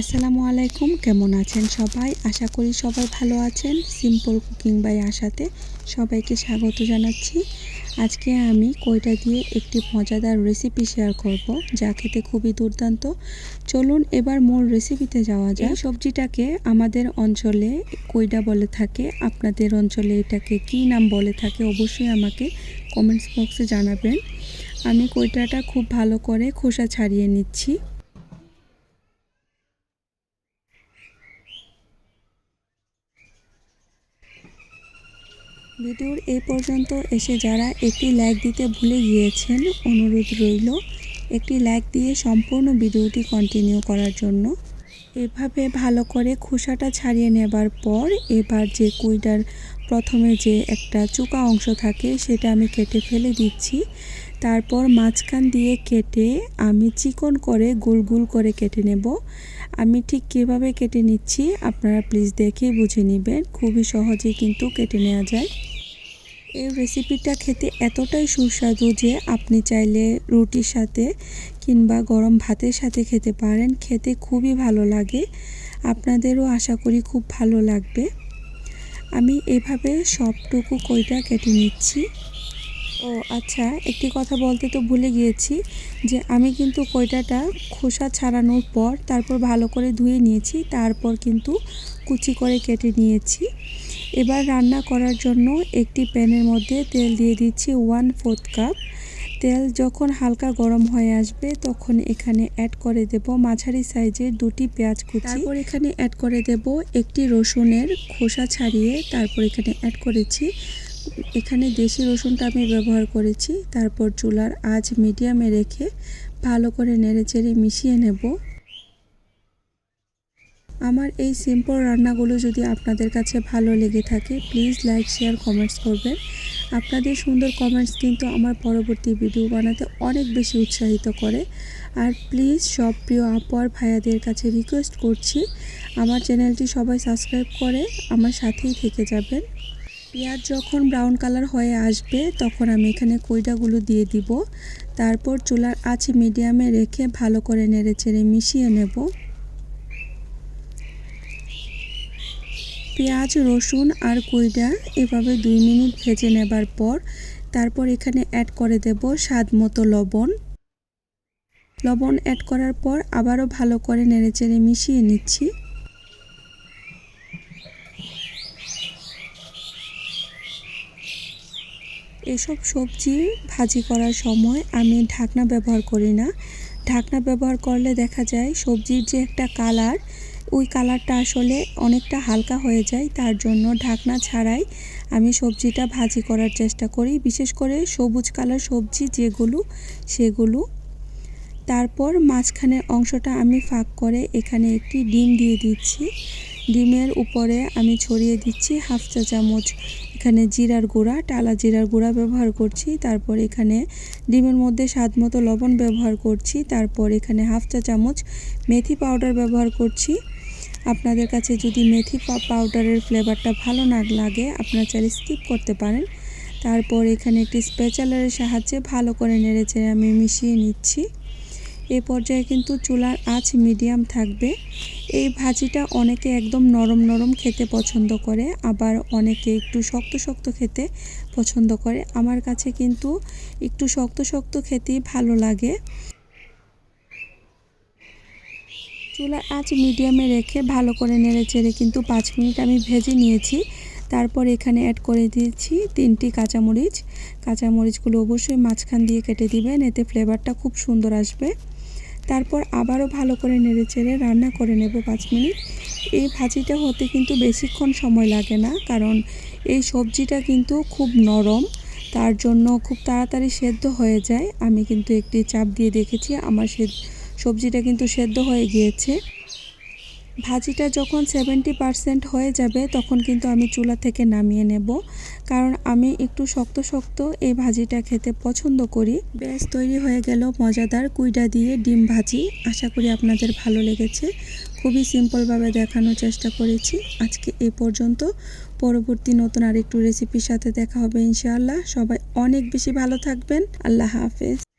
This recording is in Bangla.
আসসালামু আলাইকুম, কেমন আছেন সবাই? আশা করি সবাই ভালো আছেন। সিম্পল কুকিং বাই আশাতে সবাইকে স্বাগত জানাচ্ছি। আজকে আমি কইটা দিয়ে একটি মজাদার রেসিপি শেয়ার করব, যা খেতে খুবই দুর্দান্ত। চলুন এবার মোর রেসিপিতে যাওয়া যায় সবজিটাকে আমাদের অঞ্চলে কইডা বলে থাকে। আপনাদের অঞ্চলে এটাকে কি নাম বলে থাকে অবশ্যই আমাকে কমেন্টস বক্সে জানাবেন। আমি কইটাটা খুব ভালো করে খোসা ছাড়িয়ে নিচ্ছি। ভিডিওর এই পর্যন্ত এসে যারা একটি লাইক দিতে ভুলে গিয়েছেন, অনুরোধ রইল, একটি লাইক দিয়ে সম্পূর্ণ ভিডিওটি কন্টিনিউ করার জন্য। এভাবে ভালো করে খোসাটা ছাড়িয়ে নেবার পর এবার যে কুইটার প্রথমে যে একটা চুকা অংশ থাকে, সেটা আমি কেটে ফেলে দিচ্ছি। তারপর মাঝখান দিয়ে কেটে আমি চিকন করে গোল গোল করে কেটে নেব। আমি ঠিক কীভাবে কেটে নিচ্ছি, আপনারা প্লিজ দেখেই বুঝে নেবেন। খুবই সহজে কিন্তু কেটে নেওয়া যায়। এই রেসিপিটা খেতে এতটাই সুস্বাদু যে আপনি চাইলে রুটির সাথে কিংবা গরম ভাতের সাথে খেতে পারেন। খেতে খুবই ভালো লাগে। আপনাদেরও আশা করি খুব ভালো লাগবে। আমি এভাবে সবটুকু কইটা কেটে নিচ্ছি। ও আচ্ছা একটি কথা বলতে তো ভুলে গিয়েছি যে আমি কিন্তু কয়টাটা খোসা ছাড়ানোর পর তারপর ভালো করে ধুয়ে নিয়েছি, তারপর কিন্তু কুচি করে কেটে নিয়েছি। এবার রান্না করার জন্য একটি প্যানের মধ্যে তেল দিয়ে দিচ্ছি ওয়ান ফোর্থ কাপ তেল যখন হালকা গরম হয়ে আসবে, তখন এখানে অ্যাড করে দেব মাঝারি সাইজের দুটি পেঁয়াজ কুচি। তারপর এখানে অ্যাড করে দেব একটি রসুনের খোসা ছাড়িয়ে তারপর এখানে অ্যাড করেছি, এখানে দেশি রসুনটা আমি ব্যবহার করেছি। তারপর চুলার আজ মিডিয়ামে রেখে ভালো করে নেড়ে চেড়ে মিশিয়ে নেব। আমার এই সিম্পল রান্নাগুলো যদি আপনাদের কাছে ভালো লেগে থাকে প্লিজ লাইক শেয়ার কমেন্টস করবেন। আপনাদের সুন্দর কমেন্টস কিন্তু আমার পরবর্তী ভিডিও বানাতে অনেক বেশি উৎসাহিত করে। আর প্লিজ সব প্রিয় আপু ভাইয়াদের কাছে রিকোয়েস্ট করছি, আমার চ্যানেলটি সবাই সাবস্ক্রাইব করে, আমার সাথেই থেকে যাবেন। পেঁয়াজ যখন ব্রাউন কালার হয়ে আসবে, তখন আমি এখানে কইডাগুলো দিয়ে দিব। তারপর চুলার আঁচ মিডিয়ামে রেখে ভালো করে নেড়ে চেড়ে মিশিয়ে নেব। পেঁয়াজ, রসুন আর কইডা এভাবে দুই মিনিট ভেজে নেবার পর তারপর এখানে অ্যাড করে দেব স্বাদ মতো লবণ। লবণ অ্যাড করার পর আবারও ভালো করে নেড়ে চেড়ে মিশিয়ে নিচ্ছি। এসব সবজি ভাজি করার সময় আমি ঢাকনা ব্যবহার করি না। ঢাকনা ব্যবহার করলে দেখা যায় সবজির যে একটা কালার ওই কালারটা আসলে অনেকটা হালকা হয়ে যায়, তার জন্য ঢাকনা ছাড়াই আমি সবজিটা ভাজি করার চেষ্টা করি। বিশেষ করে সবুজ কালার সবজি যেগুলো, সেগুলো। তারপর মাঝখানের অংশটা আমি ফাঁক করে এখানে একটি ডিম দিয়ে দিচ্ছি। ডিমের উপরে আমি ছড়িয়ে দিচ্ছি হাফ চা চামচ এখানে জিরার গুঁড়া, টালা জিরার গুঁড়া ব্যবহার করছি। তারপর এখানে ডিমের মধ্যে স্বাদ মতো লবণ ব্যবহার করছি। তারপর এখানে হাফ চা চামচ মেথি পাউডার ব্যবহার করছি। আপনাদের কাছে যদি মেথি পাউডারের ফ্লেভারটা ভালো না লাগে, আপনারা চাইলে স্কিপ করতে পারেন। তারপর এখানে একটি স্পেচালের সাহায্যে ভালো করে নেড়ে চেড়ে আমি মিশিয়ে নিচ্ছি। এ পর্যায়ে কিন্তু চুলার আঁচ মিডিয়াম থাকবে। এই ভাজিটা অনেকে একদম নরম নরম খেতে পছন্দ করে, আবার অনেকে একটু শক্ত শক্ত খেতে পছন্দ করে। আমার কাছে কিন্তু একটু শক্ত শক্ত খেতেই ভালো লাগে। চুলার আঁচ মিডিয়ামে রেখে ভালো করে নেড়ে চেড়ে কিন্তু পাঁচ মিনিট আমি ভেজে নিয়েছি। তারপর এখানে অ্যাড করে দিয়েছি তিনটি কাঁচামরিচ। কাঁচামরিচগুলো অবশ্যই মাঝখান দিয়ে কেটে দিবেন, এতে ফ্লেভারটা খুব সুন্দর আসবে। তারপর আবারও ভালো করে নেড়ে চেড়ে রান্না করে নেব পাঁচ মিনিট। এই ভাজিটা হতে কিন্তু বেশিক্ষণ সময় লাগে না, কারণ এই সবজিটা কিন্তু খুব নরম, তার জন্য খুব তাড়াতাড়ি সেদ্ধ হয়ে যায়। আমি কিন্তু একটি চাপ দিয়ে দেখেছি, আমার সে সবজিটা কিন্তু সেদ্ধ হয়ে গিয়েছে। ভাজিটা যখন সেভেন্টি পারসেন্ট হয়ে যাবে, তখন কিন্তু আমি চুলা থেকে নামিয়ে নেব। কারণ আমি একটু শক্ত শক্ত এই ভাজিটা খেতে পছন্দ করি। বেশ তৈরি হয়ে গেল মজাদার কুইডা দিয়ে ডিম ভাজি। আশা করি আপনাদের ভালো লেগেছে। খুবই সিম্পলভাবে দেখানোর চেষ্টা করেছি। আজকে এই পর্যন্ত। পরবর্তী নতুন আরেকটু রেসিপির সাথে দেখা হবে ইনশাআল্লাহ। সবাই অনেক বেশি ভালো থাকবেন। আল্লাহ হাফেজ।